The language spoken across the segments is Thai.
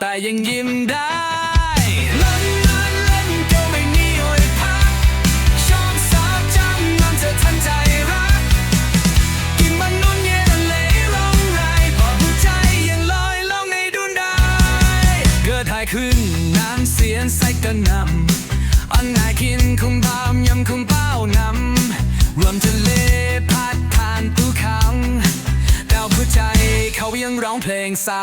แต่ยังยิ้มได้เล่นเล่นเล่นก็ไม่มีหอยพักชอบสาวจำนำเธอทันใจรัก กินมันนุ่นเย็นเลยร้องไห้พอหัวใจยังลอยล่องในดวงดาวเกิดหายขึ้นน้ำเสียงใส่กระหนำอันไหนกินคงบามยำคงเป้านำรวมทะเลพัดผ่านภูเขาดาวหัวใจเขายังร้องเพลงเศร้า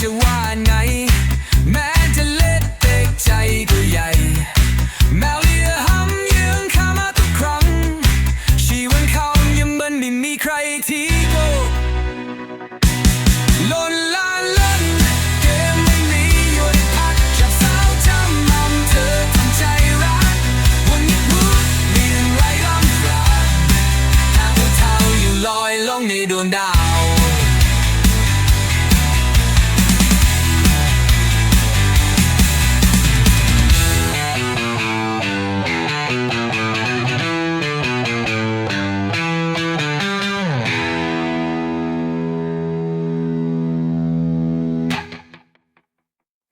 to one night.